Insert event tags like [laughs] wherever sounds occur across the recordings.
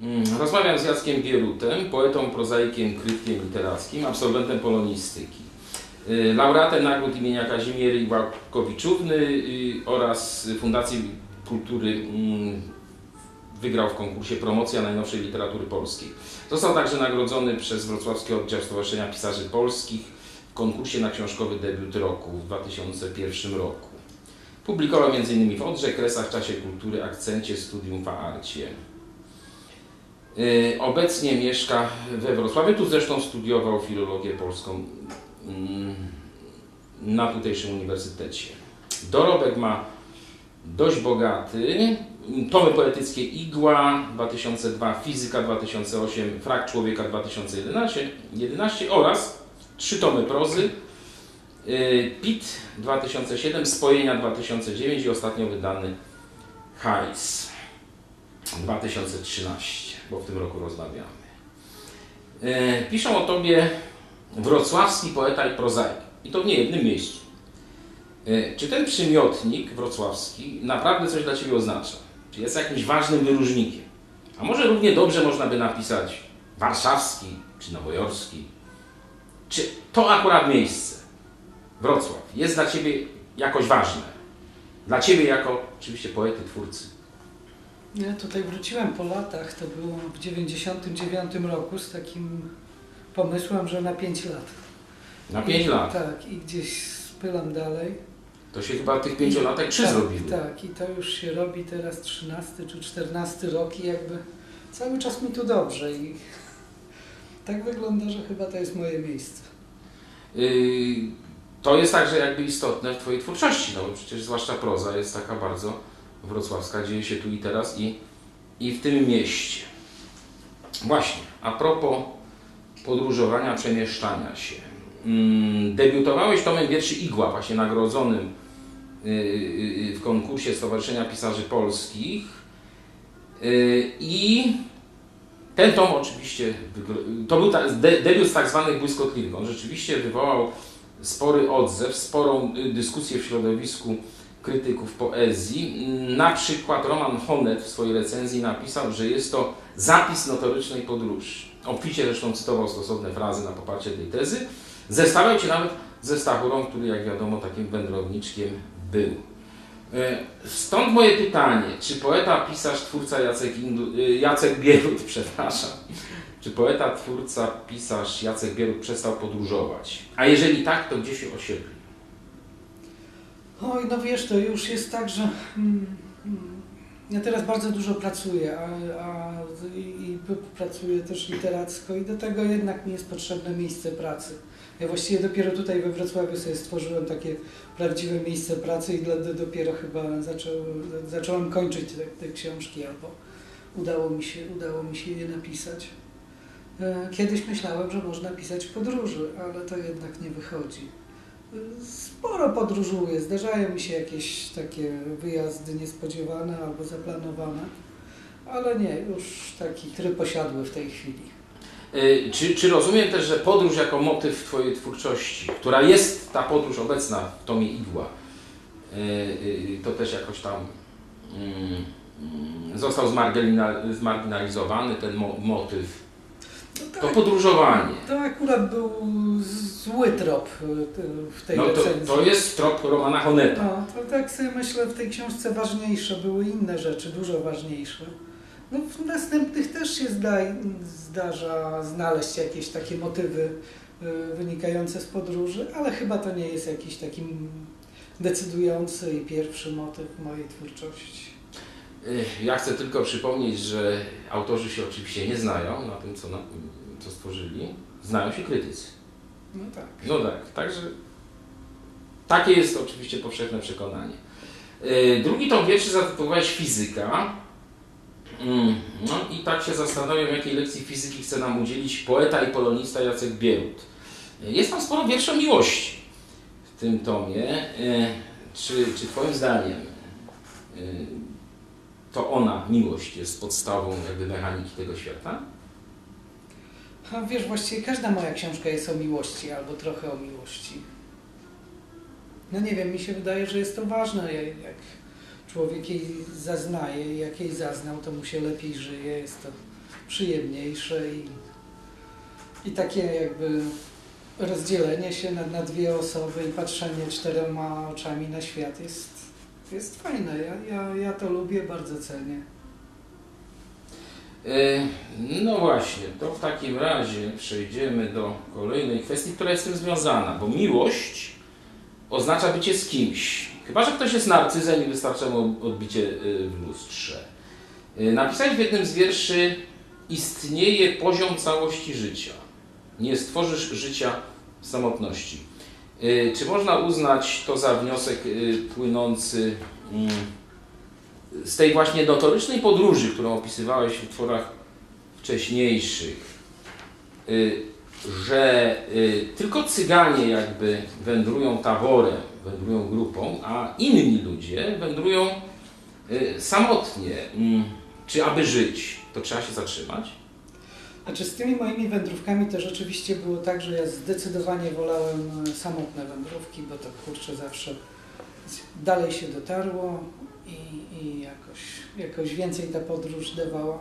Mm, Rozmawiam z Jackiem Bierutem, poetą, prozaikiem, krytykiem literackim, absolwentem polonistyki. Y, Laureatem nagród imienia Kazimiery Iwakowiczówny y, oraz Fundacji Kultury mm, wygrał w konkursie Promocja Najnowszej Literatury Polskiej. Został także nagrodzony przez Wrocławski Oddział Stowarzyszenia Pisarzy Polskich w konkursie na książkowy debiut roku w 2001 roku. Publikował m.in. w Odrze, Kresach, Czasie Kultury, Akcencie, Studium w Arcie. Y, Obecnie mieszka we Wrocławiu, tu zresztą studiował filologię polską mm, na tutejszym uniwersytecie. Dorobek ma dość bogaty. Tomy poetyckie Igła 2002, Fizyka 2008, Frak Człowieka 2011 11, oraz trzy tomy prozy y, PIT 2007, Spojenia 2009 i ostatnio wydany Hajs 2013, bo w tym roku rozmawiamy. E, Piszą o tobie wrocławski poeta i prozaik. I to w niejednym miejscu. E, Czy ten przymiotnik wrocławski naprawdę coś dla ciebie oznacza? Czy jest jakimś ważnym wyróżnikiem? A może równie dobrze można by napisać warszawski czy nowojorski? Czy to akurat miejsce, Wrocław, jest dla ciebie jakoś ważne? Dla ciebie jako oczywiście poety, twórcy. Ja tutaj wróciłem po latach, to było w 99 roku z takim pomysłem, że na 5 lat. Na 5 lat. Tak, i gdzieś spylam dalej. To się chyba tych pięciolatek trzy tak, zrobiły. Tak, i to już się robi teraz 13 czy 14 rok i jakby cały czas mi tu dobrze i tak wygląda, że chyba to jest moje miejsce. Yy, to jest także jakby istotne w Twojej twórczości, no bo przecież zwłaszcza proza jest taka bardzo wrocławska, dzieje się tu i teraz i, i w tym mieście. Właśnie, a propos podróżowania, przemieszczania się. Mm, debiutowałeś tomem wierszy Igła, właśnie nagrodzonym yy, yy, w konkursie Stowarzyszenia Pisarzy Polskich i ten tom oczywiście, to był debiut z tak zwanych błyskotliwych. On rzeczywiście wywołał spory odzew, sporą y, dyskusję w środowisku krytyków poezji. Na przykład Roman Honet w swojej recenzji napisał, że jest to zapis notorycznej podróży. Obficie zresztą cytował stosowne frazy na poparcie tej tezy. Zestawiał się nawet ze Stachurą, który jak wiadomo takim wędrowniczkiem był. E, Stąd moje pytanie, czy poeta, pisarz, twórca Jacek, Indu, y, Jacek Bierut, [laughs] przepraszam, czy poeta, twórca, pisarz Jacek Bierut przestał podróżować? A jeżeli tak, to gdzie się osiedli? Oj, no wiesz, to już jest tak, że mm, mm, ja teraz bardzo dużo pracuję, a, a i, i pracuję też literacko i do tego jednak mi jest potrzebne miejsce pracy. Ja właściwie dopiero tutaj we Wrocławiu sobie stworzyłem takie prawdziwe miejsce pracy i dla, do, dopiero chyba zaczął, zacząłem kończyć te, te książki albo udało mi, się, udało mi się je napisać. E, Kiedyś myślałem, że można pisać w podróży, ale to jednak nie wychodzi. Sporo podróżuję, zdarzają mi się jakieś takie wyjazdy niespodziewane albo zaplanowane, ale nie, już taki tryb posiadły w tej chwili. Y, Czy, czy rozumiem też, że podróż jako motyw Twojej twórczości, która jest ta podróż obecna w tomie Igła, y, y, to też jakoś tam mm, mm, został zmarginal- zmarginalizowany ten mo- motyw, No to tak, podróżowanie. to akurat był zły trop y, w tej No to, recenzji. to jest trop Romana Honeta. No, to tak sobie myślę, w tej książce ważniejsze były inne rzeczy, dużo ważniejsze. No, w następnych też się zda, zdarza znaleźć jakieś takie motywy y, wynikające z podróży, ale chyba to nie jest jakiś taki decydujący i pierwszy motyw mojej twórczości. Ja chcę tylko przypomnieć, że autorzy się oczywiście nie znają na tym, co, na, co stworzyli. Znają się krytycy. No tak. No tak, także takie jest oczywiście powszechne przekonanie. Yy, Drugi tom wierszy zatytułowałeś Fizyka. Mm, No i tak się zastanawiam, jakiej lekcji fizyki chce nam udzielić poeta i polonista Jacek Bierut. Yy, Jest tam sporo wierszy o miłości w tym tomie. Yy, Czy, czy Twoim zdaniem to ona, miłość, jest podstawą jakby mechaniki tego świata? A wiesz, właściwie każda moja książka jest o miłości albo trochę o miłości. No nie wiem, mi się wydaje, że jest to ważne, jak człowiek jej zaznaje, jak jej zaznał, to mu się lepiej żyje. Jest to przyjemniejsze i, i takie jakby rozdzielenie się na, na dwie osoby i patrzenie czterema oczami na świat jest, jest fajne. Ja, ja, ja to lubię, bardzo cenię. E, No właśnie, to w takim razie przejdziemy do kolejnej kwestii, która jest z tym związana, bo miłość oznacza bycie z kimś. Chyba, że ktoś jest narcyzem i wystarcza mu odbicie y, w lustrze. Y, Napisałeś w jednym z wierszy istnieje poziom całości życia. Nie stworzysz życia w samotności. Y, Czy można uznać to za wniosek y, płynący mm, z tej właśnie notorycznej podróży, którą opisywałeś w utworach wcześniejszych, y, że tylko cyganie jakby wędrują taborem, wędrują grupą, a inni ludzie wędrują samotnie. Mm, Czy aby żyć, to trzeba się zatrzymać? Znaczy z tymi moimi wędrówkami to rzeczywiście było tak, że ja zdecydowanie wolałem e, samotne wędrówki, bo to kurczę zawsze dalej się dotarło i, i jakoś, jakoś więcej ta podróż dawała.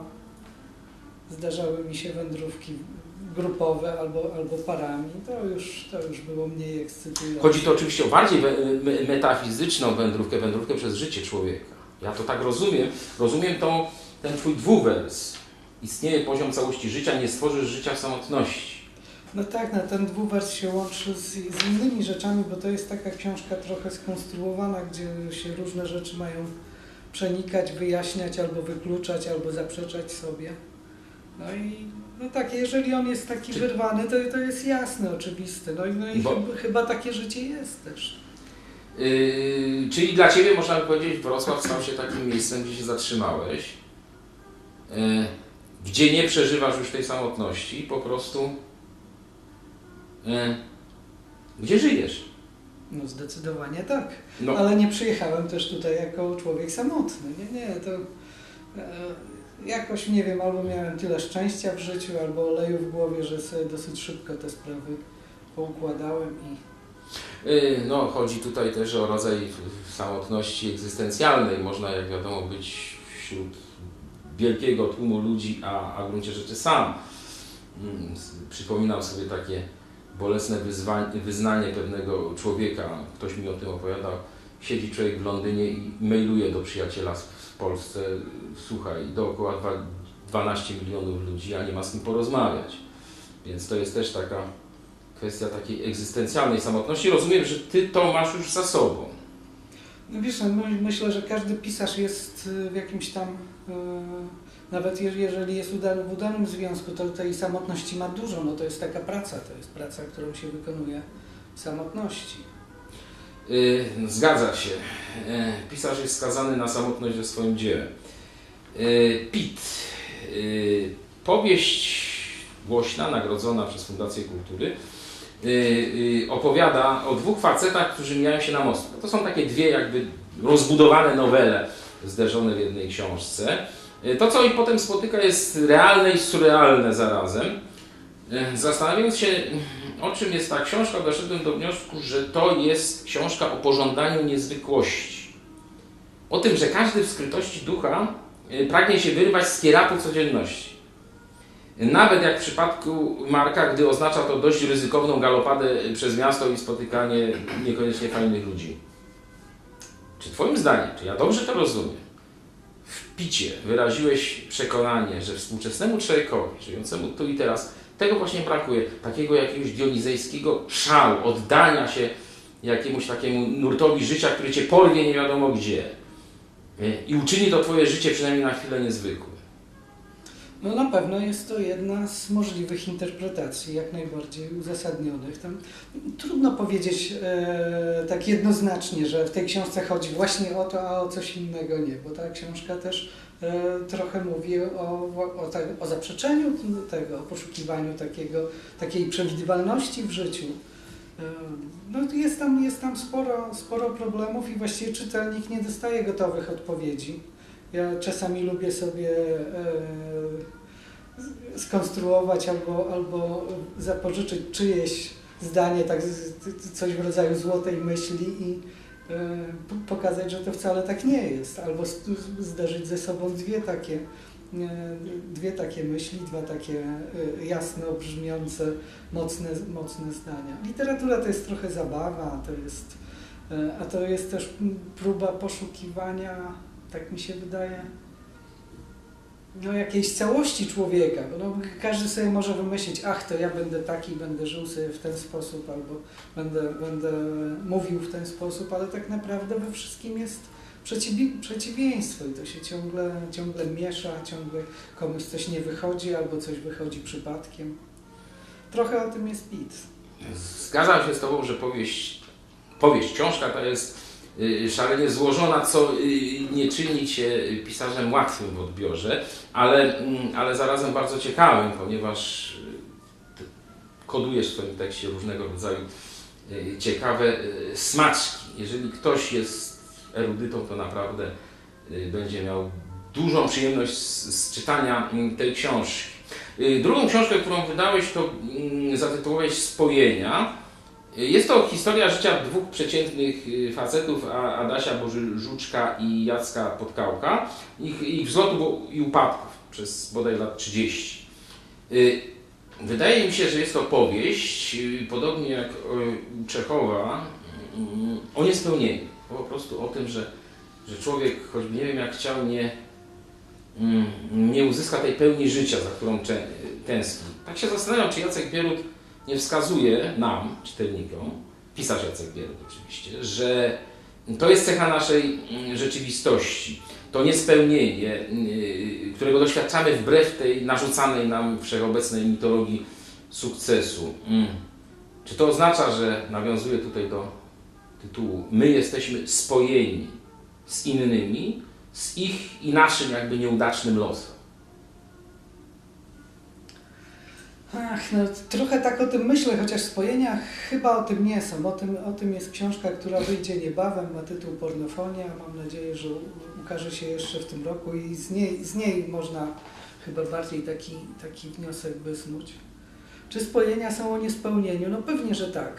Zdarzały mi się wędrówki grupowe albo, albo parami, to już, to już było mniej ekscytujące. Chodzi to oczywiście o bardziej metafizyczną wędrówkę, wędrówkę przez życie człowieka. Ja to tak rozumiem. Rozumiem tą, ten twój dwuwers. Istnieje poziom całości życia, nie stworzysz życia w samotności. No tak, no ten dwuwers się łączy z, z innymi rzeczami, bo to jest taka książka trochę skonstruowana, gdzie się różne rzeczy mają przenikać, wyjaśniać, albo wykluczać, albo zaprzeczać sobie. No i no tak, jeżeli on jest taki Czy- wyrwany, to, to jest jasne, oczywiste. No i, no i Bo- chyba, chyba takie życie jest też. Yy, czyli dla Ciebie można by powiedzieć, Wrocław stał się takim miejscem, gdzie się zatrzymałeś, yy, gdzie nie przeżywasz już tej samotności, po prostu yy, gdzie żyjesz. No zdecydowanie tak. No, Ale nie przyjechałem też tutaj jako człowiek samotny. Nie, nie, to e, jakoś nie wiem, albo miałem tyle szczęścia w życiu, albo oleju w głowie, że sobie dosyć szybko te sprawy poukładałem i yy, no, chodzi tutaj też o rodzaj samotności egzystencjalnej. Można, jak wiadomo, być wśród wielkiego tłumu ludzi, a, a w gruncie rzeczy sam. Mm, Przypominam sobie takie bolesne wyznanie pewnego człowieka. Ktoś mi o tym opowiadał. Siedzi człowiek w Londynie i mailuje do przyjaciela w Polsce. Słuchaj, dookoła dwa- 12 milionów ludzi, a nie ma z kim porozmawiać. Więc to jest też taka kwestia takiej egzystencjalnej samotności. Rozumiem, że ty to masz już za sobą. No wiesz, no, my- myślę, że każdy pisarz jest y, w jakimś tam, nawet je- jeżeli jest w udanym związku, to tej samotności ma dużo, no to jest taka praca, to jest praca, którą się wykonuje w samotności. Yy, zgadza się. Yy, pisarz jest skazany na samotność ze swoim dziełem. Yy, Pit. Yy, powieść głośna, nagrodzona przez Fundację Kultury, yy, opowiada o dwóch facetach, którzy mijają się na mostku. To są takie dwie jakby rozbudowane nowele zderzone w jednej książce. Yy, To, co ich potem spotyka, jest realne i surrealne zarazem. Yy, Zastanawiając się, o czym jest ta książka, doszedłem do wniosku, że to jest książka o pożądaniu niezwykłości. O tym, że każdy w skrytości ducha y, pragnie się wyrwać z kieratu codzienności. Nawet jak w przypadku Marka, gdy oznacza to dość ryzykowną galopadę przez miasto i spotykanie niekoniecznie fajnych ludzi. Czy Twoim zdaniem, czy ja dobrze to rozumiem, w picie wyraziłeś przekonanie, że współczesnemu człowiekowi, żyjącemu tu i teraz, tego właśnie brakuje, takiego jakiegoś dionizejskiego szału, oddania się jakiemuś takiemu nurtowi życia, który cię porwie nie wiadomo gdzie i uczyni to twoje życie przynajmniej na chwilę niezwykłe. No na pewno jest to jedna z możliwych interpretacji, jak najbardziej uzasadnionych. Tam trudno powiedzieć e, tak jednoznacznie, że w tej książce chodzi właśnie o to, a o coś innego nie, bo ta książka też e, trochę mówi o, o, tak, o zaprzeczeniu tego, o poszukiwaniu takiego, takiej przewidywalności w życiu. E, No jest tam, jest tam sporo, sporo problemów i właściwie czytelnik nie dostaje gotowych odpowiedzi. Ja czasami lubię sobie e, skonstruować albo, albo zapożyczyć czyjeś zdanie, tak, coś w rodzaju złotej myśli i e, pokazać, że to wcale tak nie jest, albo zderzyć ze sobą dwie takie e, dwie takie myśli, dwa takie jasno brzmiące, mocne, mocne zdania. Literatura to jest trochę zabawa, to jest, a to jest też próba poszukiwania, tak mi się wydaje, no, jakiejś całości człowieka, bo no, każdy sobie może wymyślić, ach, to ja będę taki, będę żył sobie w ten sposób, albo będę, będę mówił w ten sposób, ale tak naprawdę we wszystkim jest przeciwi, przeciwieństwo i to się ciągle, ciągle miesza, ciągle komuś coś nie wychodzi, albo coś wychodzi przypadkiem. Trochę o tym jest Pit. Zgadzam się z Tobą, że powieść, powieść, książka to jest szalenie złożona, co y, nie czyni Cię pisarzem łatwym w odbiorze, ale, mm, ale zarazem bardzo ciekawym, ponieważ y, kodujesz w swoim tekście różnego rodzaju y, ciekawe y, smaczki. Jeżeli ktoś jest erudytą, to naprawdę y, będzie miał dużą przyjemność z, z czytania mm, tej książki. Y, Drugą książkę, którą wydałeś, to mm, zatytułowałeś Spojenia. Jest to historia życia dwóch przeciętnych y, facetów, Adasia Boży-Żuczka i Jacka Podkałka, ich, ich wzlotu bo- i upadków przez bodaj lat 30. Y, Wydaje mi się, że jest to powieść, y, podobnie jak Czechowa, o niespełnieniu. Po prostu o tym, że, że człowiek, choćby nie wiem jak chciał, nie, mm, nie uzyska tej pełni życia, za którą tęskni. Tak się zastanawiam, czy Jacek Bierut nie wskazuje nam, czytelnikom, pisarz Jacek Bierut oczywiście, że to jest cecha naszej mm, rzeczywistości. To niespełnienie, yy, którego doświadczamy wbrew tej narzucanej nam wszechobecnej mitologii sukcesu. Mm. Czy to oznacza, że nawiązuje tutaj do tytułu My jesteśmy spojeni z innymi, z ich i naszym jakby nieudacznym losem? Ach, no trochę tak o tym myślę, chociaż spojenia chyba o tym nie są. O tym, o tym jest książka, która wyjdzie niebawem, ma tytuł Pornofonia. Mam nadzieję, że ukaże się jeszcze w tym roku i z niej, z niej można chyba bardziej taki, taki wniosek wysnuć. Czy spojenia są o niespełnieniu? No pewnie, że tak.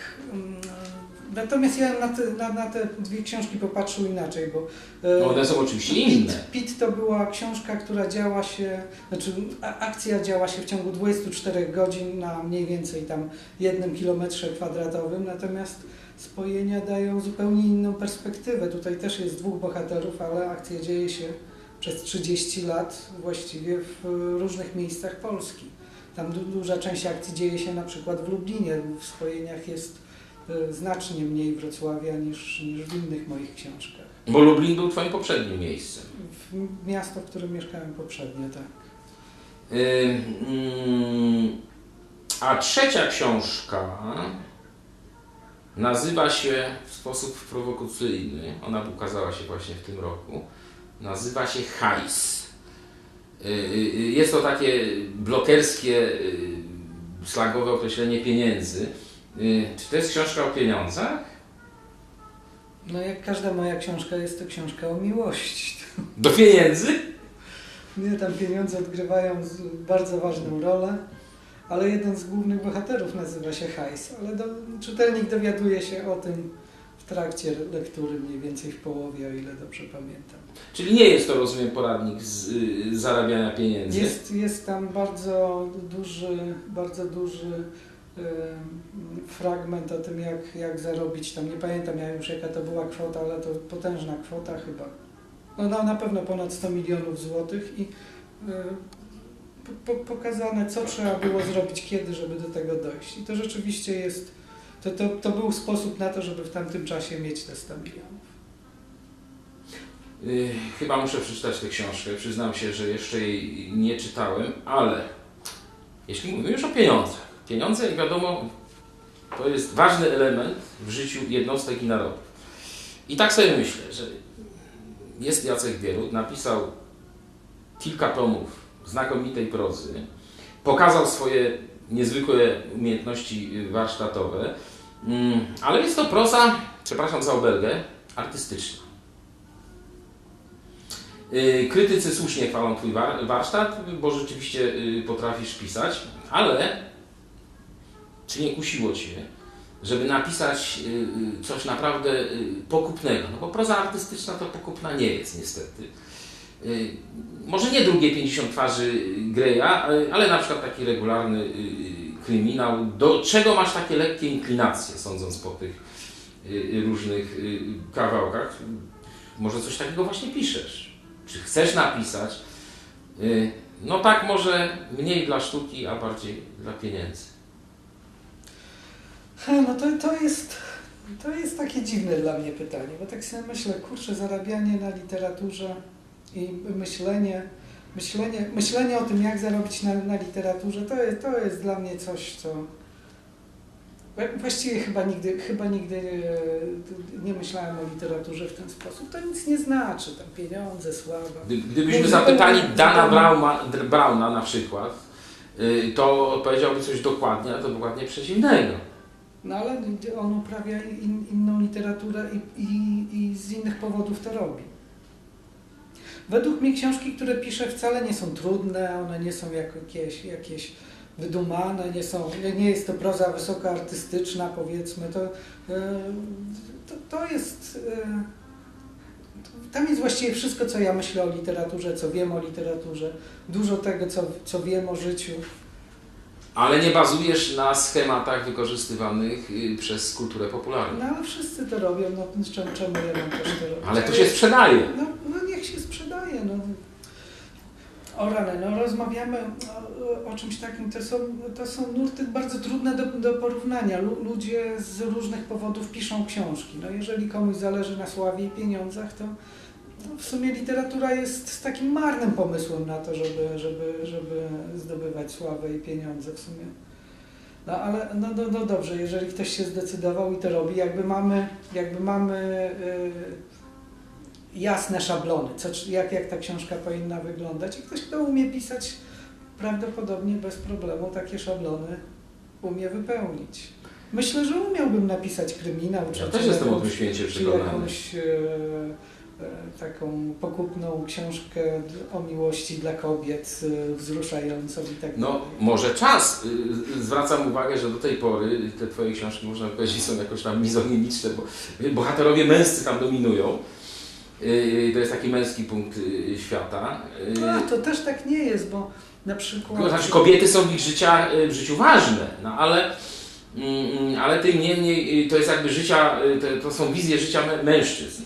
Natomiast ja na te, na, na te dwie książki popatrzył inaczej, bo e, No one są oczywiście inne. Pit, Pit to była książka, która działa się, znaczy akcja działa się w ciągu 24 godzin na mniej więcej tam jednym kilometrze kwadratowym, natomiast spojenia dają zupełnie inną perspektywę. Tutaj też jest dwóch bohaterów, ale akcja dzieje się przez 30 lat właściwie w różnych miejscach Polski. Tam du- duża część akcji dzieje się na przykład w Lublinie, w spojeniach jest e, znacznie mniej Wrocławia niż, niż w innych moich książkach. Bo Lublin był Twoim poprzednim miejscem. W miasto, w którym mieszkałem poprzednio, tak. Ym, mm, A trzecia książka nazywa się w sposób prowokacyjny, ona ukazała się właśnie w tym roku, nazywa się Hajs. Y, y, y, Jest to takie blokerskie, y, slangowe określenie pieniędzy. Y, Czy to jest książka o pieniądzach? No jak każda moja książka jest to książka o miłości. [laughs] Do pieniędzy? Nie, tam pieniądze odgrywają bardzo ważną rolę, ale jeden z głównych bohaterów nazywa się Hajs, ale do, czytelnik dowiaduje się o tym w trakcie lektury mniej więcej w połowie, o ile dobrze pamiętam. Czyli nie jest to, rozumiem, poradnik z y, zarabiania pieniędzy. Jest, jest tam bardzo duży, bardzo duży fragment o tym, jak, jak zarobić tam, nie pamiętam ja już jaka to była kwota, ale to potężna kwota chyba. No, no na pewno ponad 100 milionów złotych i y, po, po, pokazane, co trzeba było zrobić, kiedy, żeby do tego dojść. I to rzeczywiście jest, to, to, to był sposób na to, żeby w tamtym czasie mieć te 100 milionów. Y, Chyba muszę przeczytać tę książkę. Przyznam się, że jeszcze jej nie czytałem, ale jeśli mówimy już o pieniądzach. Pieniądze, jak wiadomo, to jest ważny element w życiu jednostek i narodów. I tak sobie myślę, że jest Jacek Bierut, napisał kilka tomów znakomitej prozy, pokazał swoje niezwykłe umiejętności warsztatowe, mm, ale jest to proza, przepraszam za obelgę, artystyczna. Y, Krytycy słusznie chwalą Twój war- warsztat, bo rzeczywiście y, potrafisz pisać, ale czy nie kusiło Cię, żeby napisać y, y, coś naprawdę y, pokupnego? No bo proza artystyczna to pokupna nie jest niestety. może nie drugie 50 twarzy Greya, ale- na przykład taki regularny kryminał. Do czego masz takie lekkie inklinacje, sądząc po tych różnych kawałkach? Może coś takiego właśnie piszesz? Czy chcesz napisać? No tak, może mniej dla sztuki, a bardziej dla pieniędzy. No to, to jest. To jest takie dziwne dla mnie pytanie, bo tak sobie myślę, kurczę, zarabianie na literaturze i myślenie, myślenie, myślenie o tym, jak zarobić na, na literaturze, to jest, to jest dla mnie coś, co właściwie chyba nigdy, chyba nigdy e, nie myślałem o literaturze w ten sposób. To nic nie znaczy, tam pieniądze, sława. Gdy- Gdybyśmy Nie, zapytali zupełnie- Dana Brauna na przykład, y, to odpowiedziałby coś dokładnie, a to dokładnie przeciwnego. No ale on uprawia in, inną literaturę i, i, i z innych powodów to robi. Według mnie książki, które piszę, wcale nie są trudne, one nie są jakieś, jakieś wydumane, nie, są, nie jest to proza wysoko artystyczna, powiedzmy. To, e, to, to jest. e, Tam jest właściwie wszystko, co ja myślę o literaturze, co wiem o literaturze, dużo tego, co, co wiem o życiu. Ale nie bazujesz na schematach wykorzystywanych y, przez kulturę popularną. No ale wszyscy to robią, no czemu, czemu ja mam też to robić? Ale to się sprzedaje. No, no niech się sprzedaje. No. O rany, no rozmawiamy o, o czymś takim, to są, to są nurty bardzo trudne do, do porównania. Lu, ludzie z różnych powodów piszą książki. No jeżeli komuś zależy na sławie i pieniądzach, to no, w sumie literatura jest takim marnym pomysłem na to, żeby, żeby, żeby zdobywać sławę i pieniądze w sumie. No ale no, no, no dobrze, jeżeli ktoś się zdecydował i to robi, jakby mamy, jakby mamy yy, jasne szablony, co, jak, jak ta książka powinna wyglądać i ktoś, kto umie pisać, prawdopodobnie bez problemu takie szablony umie wypełnić. Myślę, że umiałbym napisać kryminał, czy, Ja czy też jestem o tym święcie czy przekonany. jakąś e, taką pokutną książkę o miłości dla kobiet, e, wzruszającą i tak No, dalej. może czas. Y, y, Zwracam uwagę, że do tej pory te twoje książki, można powiedzieć, są jakoś tam mizoginiczne, bo bohaterowie męscy tam dominują. Y, To jest taki męski punkt świata. A, to też tak nie jest, bo na przykład... To znaczy kobiety są w ich życia, w życiu ważne, no ale, mm, mm, ale tym niemniej to jest jakby życia, to, to są wizje życia mę- mężczyzn.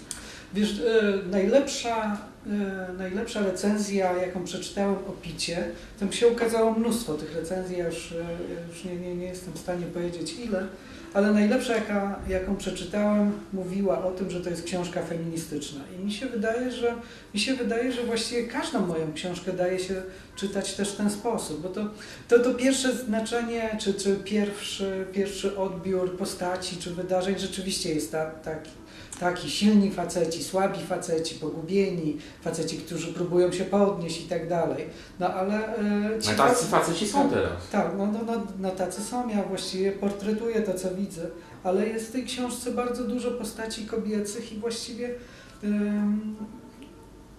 Wiesz, e, najlepsza, e, najlepsza recenzja, jaką przeczytałem o picie, tam się ukazało mnóstwo tych recenzji, ja już, e, już nie, nie, nie jestem w stanie powiedzieć ile, ale najlepsza, jaka, jaką przeczytałem, mówiła o tym, że to jest książka feministyczna. I mi się wydaje, że mi się wydaje, że właściwie każdą moją książkę daje się czytać też w ten sposób, bo to, to, to pierwsze znaczenie, czy, czy pierwszy, pierwszy odbiór postaci, czy wydarzeń rzeczywiście jest ta, taki taki silni faceci, słabi faceci, pogubieni, faceci, którzy próbują się podnieść i tak dalej. No ale e, ci A tacy faceci są teraz. tak, no, no, no, no tacy są, ja właściwie portretuję to, co widzę, ale jest w tej książce bardzo dużo postaci kobiecych i właściwie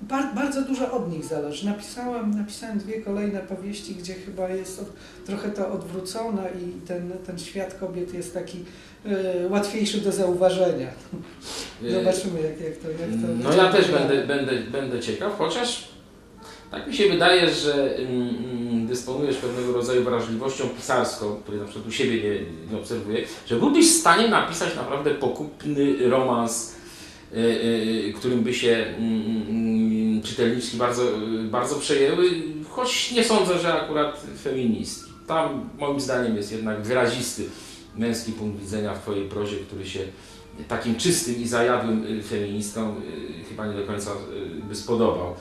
bar, bardzo dużo od nich zależy. Napisałem, napisałem dwie kolejne powieści, gdzie chyba jest od, trochę to odwrócone i ten, ten świat kobiet jest taki y, łatwiejszy do zauważenia. Y, Zobaczymy, jak, jak to jak to No ja też będę, będę, będę ciekaw, chociaż tak mi się wydaje, że mm, mm, dysponujesz pewnego rodzaju wrażliwością pisarską, której na przykład u siebie nie, nie obserwuję, że byłbyś w stanie napisać naprawdę pokupny romans, y, y, którym by się mm, mm, czytelniczki bardzo, y, bardzo przejęły, choć nie sądzę, że akurat feministki. Tam moim zdaniem jest jednak wyrazisty męski punkt widzenia w Twojej prozie, który się takim czystym i zajadłym y, feministom y, chyba nie do końca by spodobał.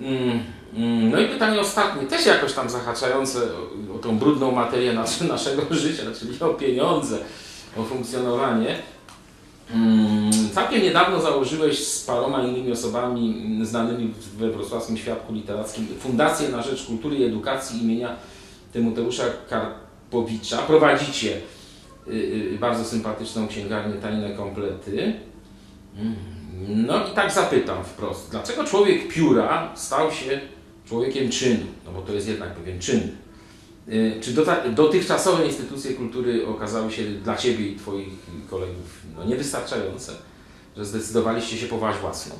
Mm, mm, No i pytanie ostatnie, też jakoś tam zahaczające o, o tą brudną materię nasze, naszego życia, czyli o pieniądze, o funkcjonowanie. Mm, Całkiem niedawno założyłeś z paroma innymi osobami mm, znanymi we wrocławskim świadku literackim Fundację na Rzecz Kultury i Edukacji imienia Tymoteusza Karpowicza. Prowadzicie y, y, bardzo sympatyczną księgarnię Tajne Komplety. Mm, No i tak zapytam wprost, dlaczego człowiek pióra stał się człowiekiem czynu? No bo to jest jednak pewien czyn. Y, Czy dotychczasowe instytucje kultury okazały się dla Ciebie i Twoich kolegów no, niewystarczające, że zdecydowaliście się powołać własną?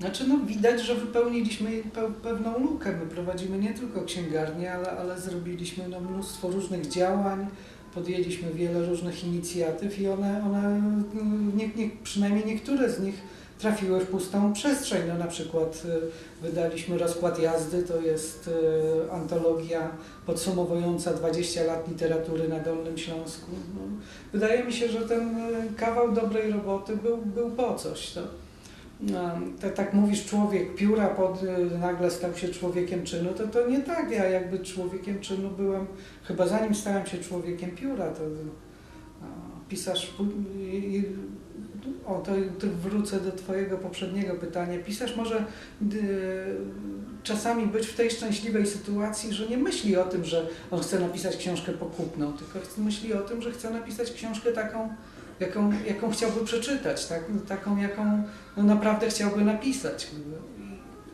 Znaczy, no widać, że wypełniliśmy pe pewną lukę. My prowadzimy nie tylko księgarnię, ale, ale zrobiliśmy no, mnóstwo różnych działań, podjęliśmy wiele różnych inicjatyw i one, one nie, nie, przynajmniej niektóre z nich trafiły w pustą przestrzeń. No, na przykład y, wydaliśmy Rozkład Jazdy, to jest y, antologia podsumowująca 20 lat literatury na Dolnym Śląsku. No, wydaje mi się, że ten y, kawał dobrej roboty był, był po coś. To, no, tak, mówisz, człowiek pióra pod, nagle stał się człowiekiem czynu, to to nie tak. Ja jakby człowiekiem czynu byłem, chyba zanim stałem się człowiekiem pióra, to pisarz, o to, wrócę do twojego poprzedniego pytania. Pisarz może y, czasami być w tej szczęśliwej sytuacji, że nie myśli o tym, że on chce napisać książkę pokupną, tylko myśli o tym, że chce napisać książkę taką, jaką, jaką chciałby przeczytać, tak? taką, jaką no naprawdę chciałby napisać.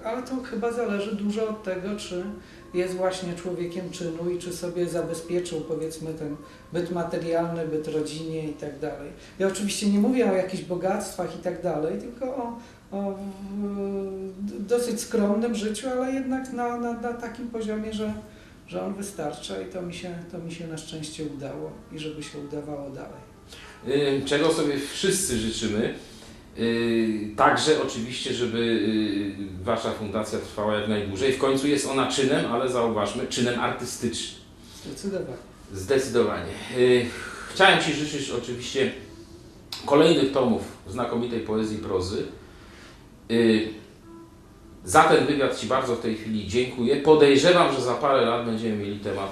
Ale to chyba zależy dużo od tego, czy jest właśnie człowiekiem czynu i czy sobie zabezpieczył powiedzmy ten byt materialny, byt rodzinie i tak dalej. Ja oczywiście nie mówię o jakichś bogactwach i tak dalej, tylko o, o dosyć skromnym życiu, ale jednak na, na, na takim poziomie, że, że on wystarcza i to mi, się, to mi się na szczęście udało i żeby się udawało dalej. Y, czego sobie wszyscy życzymy. Y, Także oczywiście, żeby y, Wasza fundacja trwała jak najdłużej. W końcu jest ona czynem, ale zauważmy, czynem artystycznym. Zdecydowanie. Zdecydowanie. Y, Chciałem Ci życzyć oczywiście kolejnych tomów znakomitej poezji i prozy. Za ten wywiad Ci bardzo w tej chwili dziękuję. Podejrzewam, że za parę lat będziemy mieli temat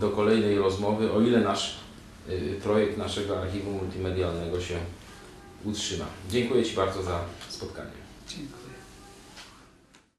do kolejnej rozmowy, o ile nasz projekt naszego archiwum multimedialnego się utrzyma. Dziękuję Ci bardzo za spotkanie. Dziękuję.